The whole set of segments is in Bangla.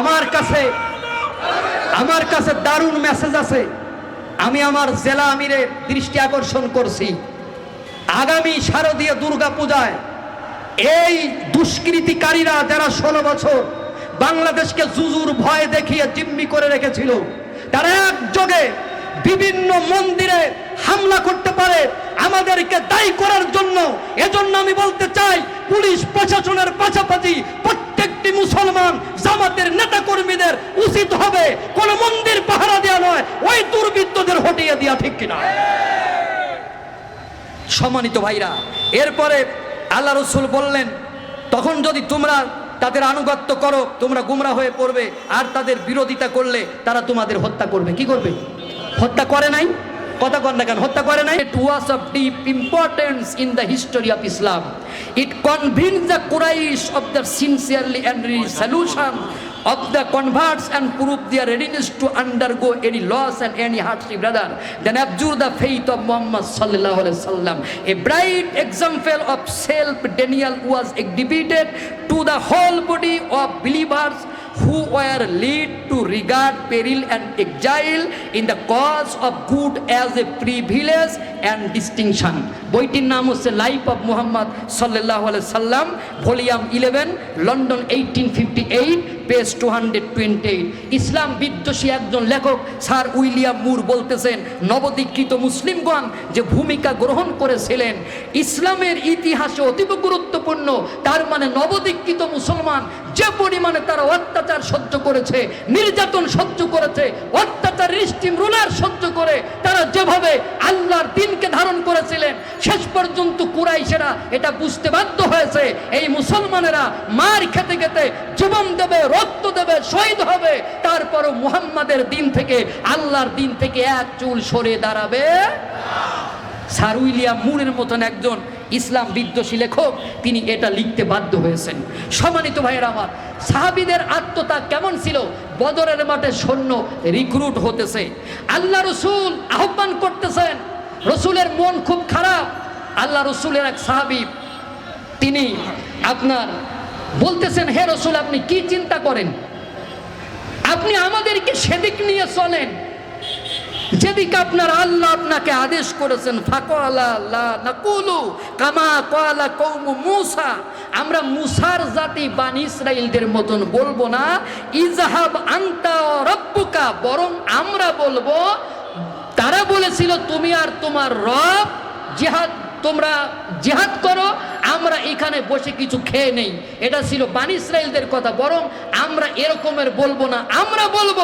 আমার কাছে আমার কাছে দারুণ মেসেজ আছে। আমি আমার জেলা আমিরের দৃষ্টি আকর্ষণ করছি। আগামী শারদীয় দুর্গা পূজায় এই দুষ্কৃতিকারীরা যারা ষোলো বছর বাংলাদেশকে জুজুর ভয় দেখিয়ে জিম্মি করে রেখেছিল, তারা একযোগে বিভিন্ন মন্দিরে হামলা করতে পারে, আমাদেরকে দায়ী করার জন্য। এজন্য আমি বলতে চাই, পুলিশ প্রশাসনের পাশাপাশি প্রত্যেকটি মুসলমান জামাতের নেতা কর্মীদের উচিত হবে, কোন মন্দির পাহারা দেওয়া নয়, ওই দুর্বৃত্তদের হটিয়ে দেওয়া ঠিক কিনা? সম্মানিত ভাইরা, এরপরে আল্লাহ রসুল বললেন, তখন যদি তোমরা তাদের আনুগত্য করো, তোমরা গুমরা হয়ে পড়বে, আর তাদের বিরোধিতা করলে তারা তোমাদের হত্যা করবে। কি করবে? হত্যা করে নাই? কথা কর না কেন হত্যা করে নাই it was of deep importance in the history of Islam it convince the Quraysh of the sincerely and solution of the converts and prove their readiness to undergo any loss and any hardship rather than abjure the faith of Muhammad sallallahu alaihi wasallam. A bright example of self-denial was exhibited to the whole body of believers who were led to regard peril and exile in the cause of good as a privilege and distinction. বইটির নাম হচ্ছে লাইফ অফ মুহাম্মদ সাল্লাহ সাল্লাম volume eleven London eighteen fifty eight page two hundred twenty ইসলাম বিদ্বেষী একজন লেখক, স্যার উইলিয়াম মুর বলতেছেন, নবদীক্ষিত মুসলিমগণ যে ভূমিকা গ্রহণ করেছিলেন, ইসলামের ইতিহাসে অতীব গুরুত্বপূর্ণ, তার মানে নবদীক্ষিত মুসলমান যে পরিমাণে তারা অত্যাচার সহ্য করেছে, নির্যাতন সহ্য করেছে, অত্যাচার রিস্টিম রুলার সহ্য করে, তারা যেভাবে আল্লাহর দিনকে ধারণ করেছিলেন, শেষ পর্যন্ত কুরাইশেরা এটা বুঝতে বাধ্য হয়েছে, এই মুসলমানেরা মার খেতে খেতে জীবন দেবে রক্ত দেবে, শহীদ হবে। তারপরও মুহাম্মাদের দিন থেকে, আল্লাহর দিন থেকে এক চুল সরে দাঁড়াবে স্যার উইলিয়াম মুরের মতন একজন ইসলাম বিদ্বেষী লেখক, তিনি এটা লিখতে বাধ্য হয়েছেন। সম্মানিত ভাইয়ের আমার, সাহাবিদের আত্মতা কেমন ছিল? বদরের মাঠে সৈন্য রিক্রুট হতেছে। আল্লাহ রসুল আহ্বান করতেছেন, রসুলের মন খুব খারাপ। আল্লাহ রসুলের এক সাহাবি, তিনি আপনার বলতেছেন, হে রসুল, আপনি কি চিন্তা করেন? আপনি আমাদেরকে সেদিক নিয়ে চলেন। যেদিকে আপনার আল্লাহ আপনাকে আদেশ করেছেন কামা কয়ালা কৌমু মুসা। আমরা মুসার জাতি বানি ইসরাইলদের মতন বলব না। ইজাহাব আন্তা রব্বুকা। বরং আমরা বলব, তারা বলেছিল, তুমি আর তোমার রব জিহাদ, তোমরা জিহাদ করো আমরা এখানে বসে কিছু খেয়ে নেই। এটা ছিল বানি ইসরায়েলদের কথা, বরং আমরা এরকমের বলব না। আমরা বলব,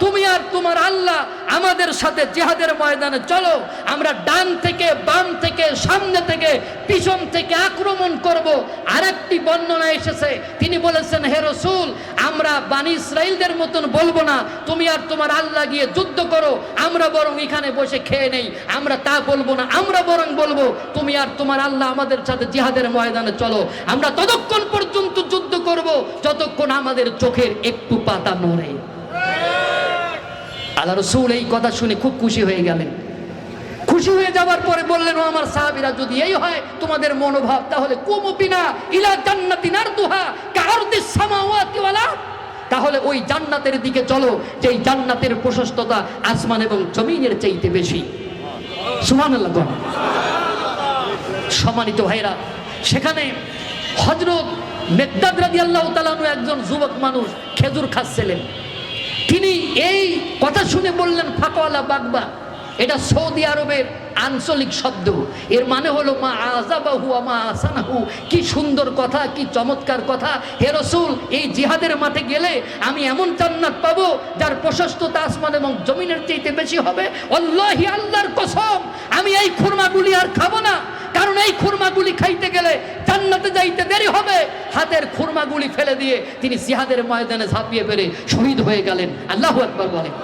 তুমি আর তোমার আল্লাহ আমাদের সাথে জেহাদের ময়দানে চলো, আমরা ডান থেকে, বাম থেকে, সামনে থেকে, পিছন থেকে আক্রমণ করব। আরেকটি বর্ণনা এসেছে, তিনি বলেছেন, হে রসুল, আমরা বানি ইসরায়েলদের মতন বলব না। তুমি আর তোমার আল্লাহ গিয়ে যুদ্ধ করো। আমরা বরং এখানে বসে খেয়ে নেই। আমরা তা বলব না। আমরা বরং বলব, তুমি আর তোমার আল্লাহ আমাদের সাথে জিহাদের ময়দানে চলো। আমরা ততক্ষণ পর্যন্ত যুদ্ধ করব, যতক্ষণ আমাদের চোখের একটু পাতা নড়ে। আল্লাহ রসুল এই কথা শুনে খুব খুশি হয়ে গেলেন। খুশি হয়ে যাওয়ার পরে বললেন, ও আমার সাহাবিরা, যদি এই হয়, তোমাদের মনোভাব তাহলে কুমুপিনা ইলা জান্নাতিনার দুহা কারদিস সামাওয়াতি ওয়ালা। তাহলে ওই জান্নাতের দিকে চলো, যেই জান্নাতের প্রশস্ততা আসমান এবং জমিনের চাইতে বেশি। গণ। সম্মানিত ভাইরা সেখানে হজরত মেকদাদ রাজি আল্লাহ তালানু একজন যুবক মানুষ খেজুর খাচ্ছিলেন। তিনি এই কথা শুনে বললেন, ফাঁকওয়ালা বাগবা। এটা সৌদি আরবের আঞ্চলিক শব্দ। এর মানে হলো, মা আজাবাহু আমা আসানাহু। কি সুন্দর কথা, কি চমৎকার কথা। হে রসুল, এই জিহাদের মাঠে গেলে আমি এমন জান্নাত পাবো যার প্রশস্ততা আসমান এবং জমিনের চাইতে বেশি হবে। অল্লাহি আল্লাহর কসম, আমি এই খুরমাগুলি আর খাব না। কারণ এই খুরমাগুলি খাইতে গেলে জান্নাতে যাইতে দেরি হবে। হাতের খুরমাগুলি ফেলে দিয়ে তিনি জিহাদের ময়দানে ঝাঁপিয়ে পেরে শহীদ হয়ে গেলেন। আল্লাহ একবার বলেন।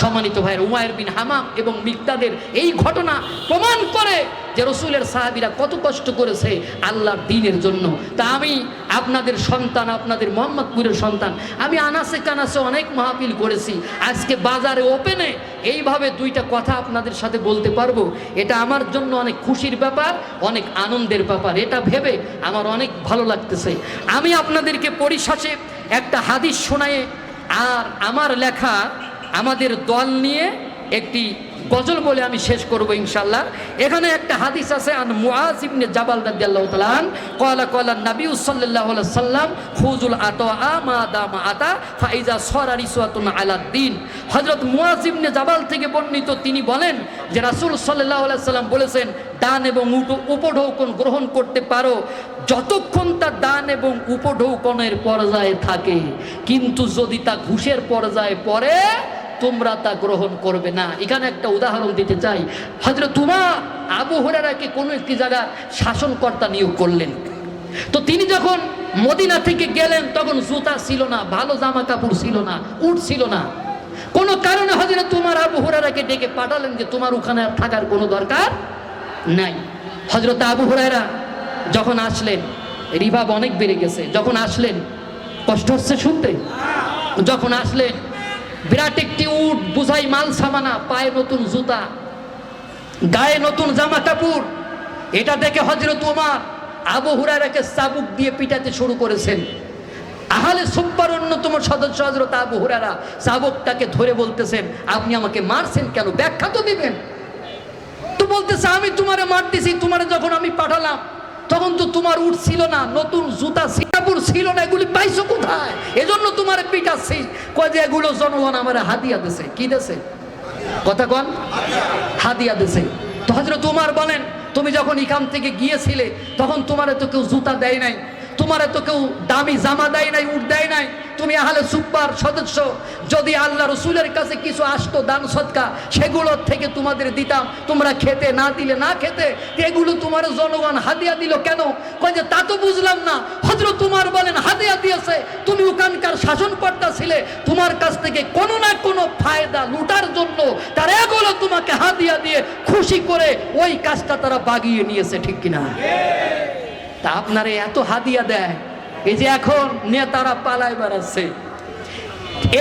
সম্মানিত ভাইয়ের উমায়ের বিন হামাম এবং মিকদাদের এই ঘটনা প্রমাণ করে যে রসুলের সাহাবিরা কত কষ্ট করেছে আল্লাহর দিনের জন্য। তা আমি আপনাদের সন্তান, আপনাদের মোহাম্মদপুরের সন্তান, আমি আনাসে কানাসে অনেক মাহফিল করেছি। আজকে বাজারে ওপেনে এইভাবে দুইটা কথা আপনাদের সাথে বলতে পারব। এটা আমার জন্য অনেক খুশির ব্যাপার, অনেক আনন্দের ব্যাপার। এটা ভেবে আমার অনেক ভালো লাগতেছে। আমি আপনাদেরকে পরিশেষে একটা হাদিস শোনায়ে আর আমার লেখা আমাদের দল নিয়ে একটি গজল বলে আমি শেষ করব ইনশাল্লাহ এখানে একটা হাদিস আছে, আন মুআজ ইবনে জাবাল রাদিয়াল্লাহু তাআলা ক্বালা ক্বালা নবী সাল্লাল্লাহু আলাইহি সাল্লাম খুজুল আতা মা দামা আতা, ফাইজা সরা রিসওয়াতুন আলা দ্বীন। হযরত মুআজ ইবনে জাবাল থেকে বর্ণিত তিনি বলেন যে রাসূল সাল্লাল্লাহু আলাইহি সাল্লাম বলেছেন দান এবং উটো- উপঢৌকন গ্রহণ করতে পারো, যতক্ষণ তা দান এবং উপঢৌকনের পর্যায়ে থাকে। কিন্তু যদি তা ঘুষের পর্যায়ে পড়ে তোমরা তা গ্রহণ করবে না। এখানে একটা উদাহরণ দিতে চাই। হজরত তোমা আবু হরারাকে কোনো একটি জায়গা শাসনকর্তা নিয়োগ করলেন। তো তিনি যখন মদিনা থেকে গেলেন, তখন জুতা ছিল না, ভালো জামা কাপড় ছিল না উঠ ছিল না। কোনো কারণে হজরত তোমার আবু হরারাকে ডেকে পাঠালেন যে, তোমার ওখানে থাকার কোনো দরকার নাই। হজরত আবু হরারা যখন আসলেন, রিভাব অনেক বেড়ে গেছে। যখন আসলেন, কষ্ট হচ্ছে শুনতে? যখন আসলেন বিরাট একটি উট, বুঝাই মাল সামানা, পায়ে নতুন জুতা, গায়ে নতুন জামা কাপড়। এটা দেখে হজরত উমার আবু হুরারাকে চাবুক দিয়ে পিটাতে শুরু করেছেন। আহলে সুব্বার অন্যতম সদস্য হজরত আবু হুরারা চাবুকটাকে ধরে বলতেছেন, আপনি আমাকে মারছেন কেন? ব্যাখ্যা তো দিবেন। তো বলতেছে, আমি তোমারে মারতেছি, তোমারে যখন আমি পাঠালাম, তখন তো তোমার উঠ ছিল না, নতুন জুতা সিঙ্গাপুর ছিল না, এগুলি পাইছো কোথায়? এজন্য তোমার পিটাচ্ছি কয় যে এগুলো জনগণ আমার হাদিয়া দিছে। কি দেছে? কথা কন। হাদিয়া দিছে। তো হজরত তোমার বলেন, তুমি যখন এখান থেকে গিয়েছিলে, তখন তোমার তো কেউ জুতা দেয় নাই। তোমার তো কেউ দামি জামা দেয় নাই উঠ দেয় নাই। তুমি আহলে সুপার সদস্য। যদি আল্লাহ রসুলের কাছে কিছু আসতো দান সৎকা সেগুলোর থেকে তোমাদের দিতাম। তোমরা খেতে না দিলে না খেতে, এগুলো তোমার জনগণ হাদিয়া দিল কেন? কয় যে, তা তো বুঝলাম না। হজরত তোমার বলেন হাতিয়া দিয়েছে, তুমি ওখানকার শাসনকর্তা ছিলে, তোমার কাছ থেকে কোনো না কোনো ফায়দা লুটার জন্য তারা এগুলো তোমাকে হাতিয়া দিয়ে খুশি করে ওই কাজটা তারা বাগিয়ে নিয়েছে, ঠিক কিনা? তা আপনারে এত হাদিয়া দেয়? এই যে এখন নেতারা পালায় বেড়াচ্ছে।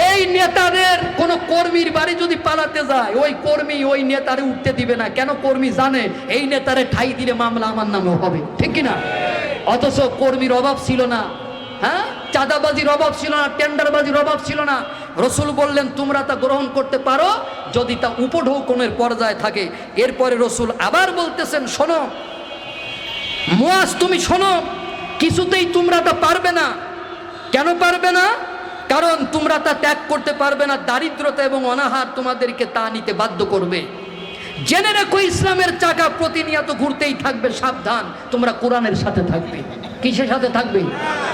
এই নেতাদের কোন কর্মীর বাড়ি যদি পালাতে যায়, ওই কর্মী ওই নেতারে উঠতে দিবে না। কেন কর্মী জানে, এই নেতারে ঠাই দিলে মামলা আমার নামে হবে। ঠিক কিনা? অথচ কর্মীর অভাব ছিল না। হ্যাঁ? চাঁদাবাজির অভাব ছিল না, টেন্ডারবাজির অভাব ছিল না। রসুল বললেন, তোমরা তা গ্রহণ করতে পারো, যদি তা উপঢৌকনের পর্যায়ে থাকে। এরপরে রসুল আবার বলতেছেন, শোনো মুয়াজ, তুমি শোনো, কিছুতেই তোমরা তা পারবে না। কেন পারবে না? কারণ তোমরা তা ত্যাগ করতে পারবে না, দারিদ্রতা এবং অনাহার তোমাদেরকে তা নিতে বাধ্য করবে। জেনে রেখো, ইসলামের চাকা প্রতিনিয়ত ঘুরতেই থাকবে, সাবধান, তোমরা কোরআনের সাথে থাকবে। কিসের সাথে থাকবে?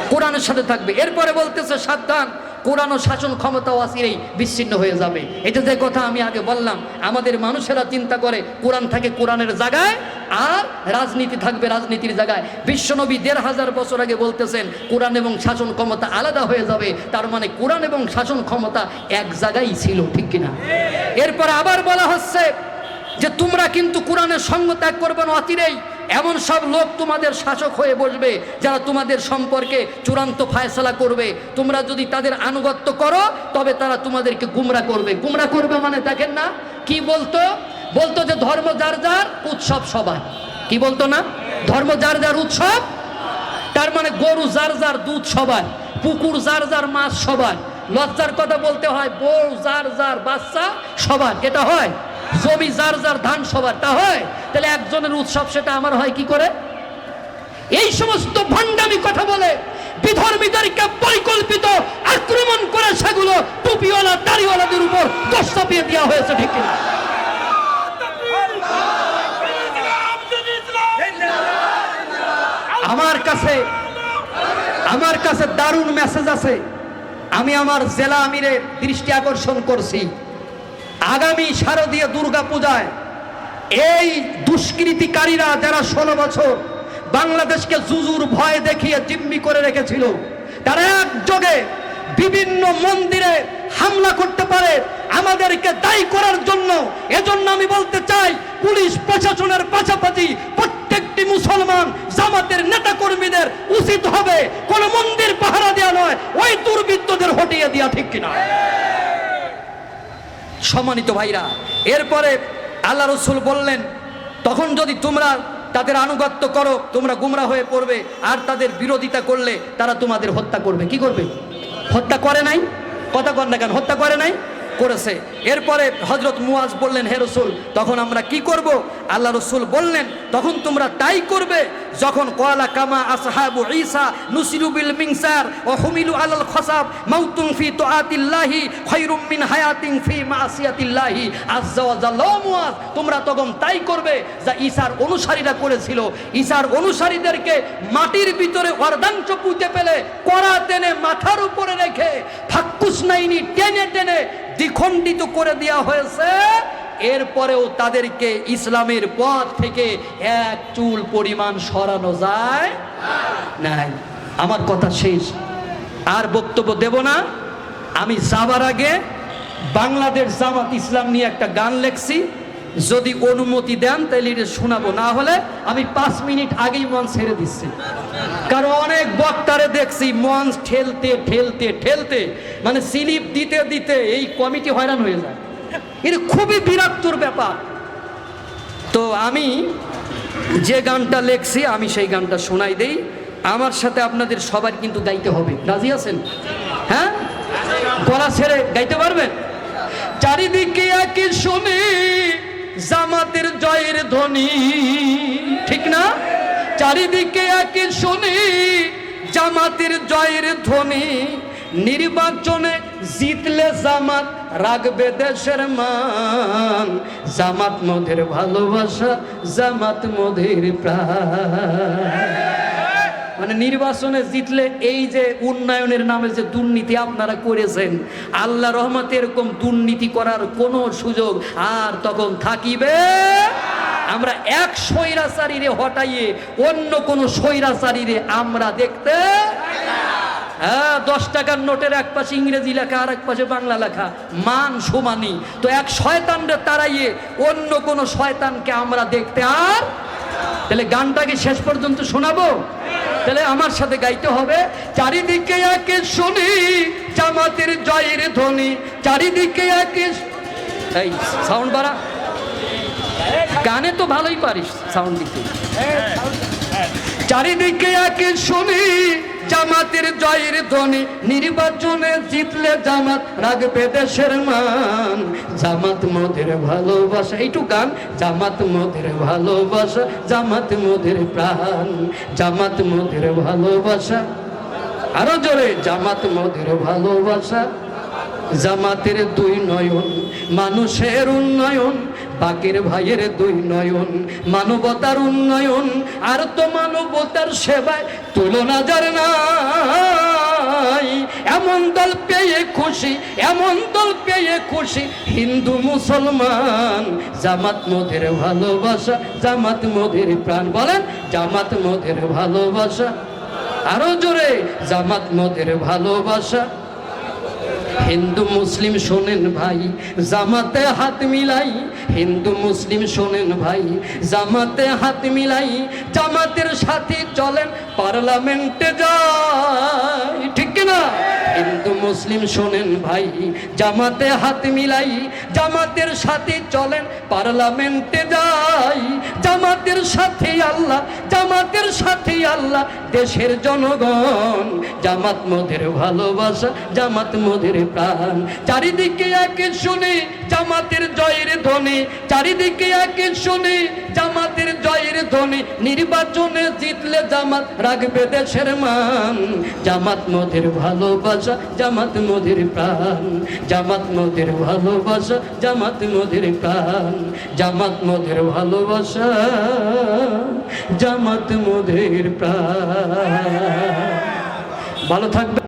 কোরআনের সাথে থাকবে। এরপরে বলতেছে, সাবধান কোরআন শাসন ক্ষমতাও আসিরেই বিচ্ছিন্ন হয়ে যাবে। এটা যে কথা আমি আগে বললাম, আমাদের মানুষেরা চিন্তা করে কোরআন থাকে কোরআনের জায়গায় আর রাজনীতি থাকবে রাজনীতির জায়গায়। বিশ্বনবী দেড় হাজার বছর আগে বলতেছেন, কোরআন এবং শাসন ক্ষমতা আলাদা হয়ে যাবে, তার মানে কোরআন এবং শাসন ক্ষমতা এক জায়গায় ছিল, ঠিক কিনা? এরপর আবার বলা হচ্ছে যে তোমরা কিন্তু কোরআনের সঙ্গ ত্যাগ করবে না অতিরেই এমন সব লোক তোমাদের শাসক হয়ে বসবে যারা তোমাদের সম্পর্কে চূড়ান্ত ফায়সলা করবে। তোমরা যদি তাদের আনুগত্য করো, তবে তারা তোমাদেরকে গুমরা করবে। গুমরা করবে মানে দেখেন না? কি বলতো? বলতো যে ধর্ম যার যার, উৎসব সবার। কি বলতো না? ধর্ম যার যার, উৎসব? তার মানে গরু যার যার, দুধ সবার। পুকুর যার যার, মাছ সবার। লজ্জার কথা বলতে হয়, বউ যার যার, বাচ্চা সবার। এটা হয়? জমি যার যার ধান সবার, তা হয়? তাহলে একজনের উৎসব সেটা আমার হয় কি করে? এই সমস্ত ভণ্ডামি কথা বলে বিধর্মীদেরকে পরিকল্পিত আক্রমণ করে সেগুলো টুপিওয়ালা, দাড়িওয়ালাদের উপর দোষ চাপিয়ে দেওয়া হয়েছে, ঠিক কিনা? আমার কাছে আমার কাছে দারুণ মেসেজ আছে। আমি আমার জেলা আমিরের দৃষ্টি আকর্ষণ করছি। আগামী শারদীয় দুর্গা পূজায় এই দুষ্কৃতিকারীরা যারা ষোলো বছর বাংলাদেশকে জুজুর ভয় দেখিয়ে জিম্মি করে রেখেছিল, তারা একযোগে বিভিন্ন মন্দিরে হামলা করতে পারে, আমাদেরকে দায়ী করার জন্য। এজন্য আমি বলতে চাই, পুলিশ প্রশাসনের পাশাপাশি প্রত্যেকটি মুসলমান জামাতের নেতা কর্মীদের উচিত হবে কোন মন্দির পাহারা দেওয়া নয়, ওই দুর্বৃত্তদের হটিয়ে দেওয়া ঠিক কিনা। সম্মানিত ভাইরা, এরপরে আল্লাহ রসুল বললেন, তখন যদি তোমরা তাদের আনুগত্য করো, তোমরা গুমরা হয়ে পড়বে, আর তাদের বিরোধিতা করলে তারা তোমাদের হত্যা করবে। কি করবে? হত্যা করে নাই? কথা কর না কেন, হত্যা করে নাই? করেছে। এরপরে হজরত মুয়াজ বললেন, হে রসুল, তখন আমরা কি করব? আল্লাহ রসুল বললেন, তখন তোমরা তাই করবে যখন কয়লা কামা আসহাবু ঈসা নুসিরু বিল মিংসার ও হুমিলু আলাল খসাব মাউতুন ফি তোয়াতিল্লাহি খৈরুম মিন হায়াতিন ফি মাসিয়াতিল্লাহি আজ্জা ওয়া জাল্লা। ও মুয়াজ তোমরা তখন তাই করবে যা ঈসার অনুসারীরা করেছিল। ঈসার অনুসারীদেরকে মাটির ভিতরে অর্ধাংশ পুঁতে পেলে কড়া টেনে মাথার উপরে রেখে ফাক্কুস নাইনি টেনে টেনে দ্বিখণ্ডিত করে দেওয়া হয়েছে। এরপরেও তাদেরকে ইসলামের পথ থেকে এক চুল পরিমাণ সরানো যায় নাই। আমার কথা শেষ। আর বক্তব্য দেব না। আমি যাবার আগে বাংলাদেশ জামাত ইসলাম নিয়ে একটা গান লেখছি। যদি অনুমতি দেন তাহলে এটা শোনাবো। না হলে আমি পাঁচ মিনিট আগেই মন ছেড়ে দিচ্ছি। কারণ অনেক বক্তারে দেখছি মঞ্চ ঠেলতে ঠেলতে ঠেলতে মানে স্লিপ দিতে দিতে এই কমিটি হয়রান হয়ে যায়। এটা খুবই বিরক্তর ব্যাপার। তো আমি যে গানটা লেখছি, আমি সেই গানটা শোনাই দেই। আমার সাথে আপনাদের সবার কিন্তু গাইতে হবে। রাজি আছেন? হ্যাঁ? গলা ছেড়ে গাইতে পারবেন? চারিদিকে একই শুনি জামাতের জয়ের ধ্বনি। ঠিক না? চারিদিকে একই শুনি, জামাতের জয়ের ধ্বনি। নির্বাচনে জিতলে জামাত, রাখবে দেশের মান। জামাত মোদের ভালোবাসা, জামাত মোদের প্রাণ। মানে নির্বাচনে জিতলে এই যে উন্নয়নের নামে যে দুর্নীতি আপনারা করেছেন, আল্লাহ রহমতে এরকম দুর্নীতি করার কোনো সুযোগ আর তখন থাকিবে? আমরা এক স্বৈরাচারীরে হটাইয়ে অন্য কোনো স্বৈরাচারীরে আমরা দেখতে হ্যাঁ দশ টাকার নোটের এক পাশে ইংরেজি লেখা আর এক পাশে বাংলা লেখা, মান সমানি তো এক শয়তানরে তাড়াইয়ে অন্য কোনো শয়তানকে আমরা দেখতে আর? তাহলে গানটাকে শেষ পর্যন্ত শোনাবো? তাহলে আমার সাথে গাইতে হবে চারিদিকে একে শুনি জামাতের জয়ের ধ্বনি চারিদিকে একে এই সাউন্ড বাড়া। গানে তো ভালোই পারিস সাউন্ড দিতে। চারিদিকে একে শুনি জয়ের ধ্বনি, নির্বাচনে জিতলে জামাত রাখবে দেশের মান। জামাত মোদের ভালোবাসা, এইটু গান। জামাত মোদের ভালোবাসা, জামাত মোদের প্রাণ। জামাত মোদের ভালোবাসা। আরও জোরে, জামাত মোদের ভালোবাসা। জামাতের দুই নয়ন, মানুষের উন্নয়ন। বাকের ভাইয়ের দুই নয়ন, মানবতার উন্নয়ন, আর তো মানবতার সেবায় তুলনা যার নাই। এমন দল পেয়ে খুশি, এমন দল পেয়ে খুশি, হিন্দু মুসলমান। জামাত মোদের ভালোবাসা, জামাত মোদের প্রাণ। বলেন, জামাত মোদের ভালোবাসা। আরও জোরে, জামাত মোদের ভালোবাসা। হিন্দু মুসলিম শোনেন ভাই, জামাতে হাত মিলাই, হিন্দু মুসলিম শোনেন ভাই, জামাতে হাত মিলাই, জামাতের সাথে চলেন পার্লামেন্টে যায় ঠিক না মুসলিম শোনেন ভাই, জামাতে হাত মিলাই, জামাতের সাথে চলেন, পার্লামেন্টে যাই। জামাতের সাথে আল্লাহ, জামাতের সাথে আল্লাহ, দেশের জনগণ। জামাত মোদের ভালোবাসা, জামাত মোদের প্রাণ। চারিদিকে একে শুনে জামাতের জয়ের ধ্বনি, চারিদিকে একে শুনে জামাতের জয়ের ধ্বনি। নির্বাচনে জিতলে জামাত রাখবে দেশের মান। জামাত মোদের ভালোবাসা জামাত মোদের প্রাণ, জামাত মোদের ভালোবাসা, জামাত মোদের প্রাণ, জামাত মোদের ভালোবাসা, জামাত মোদের প্রাণ। ভালো থাকবে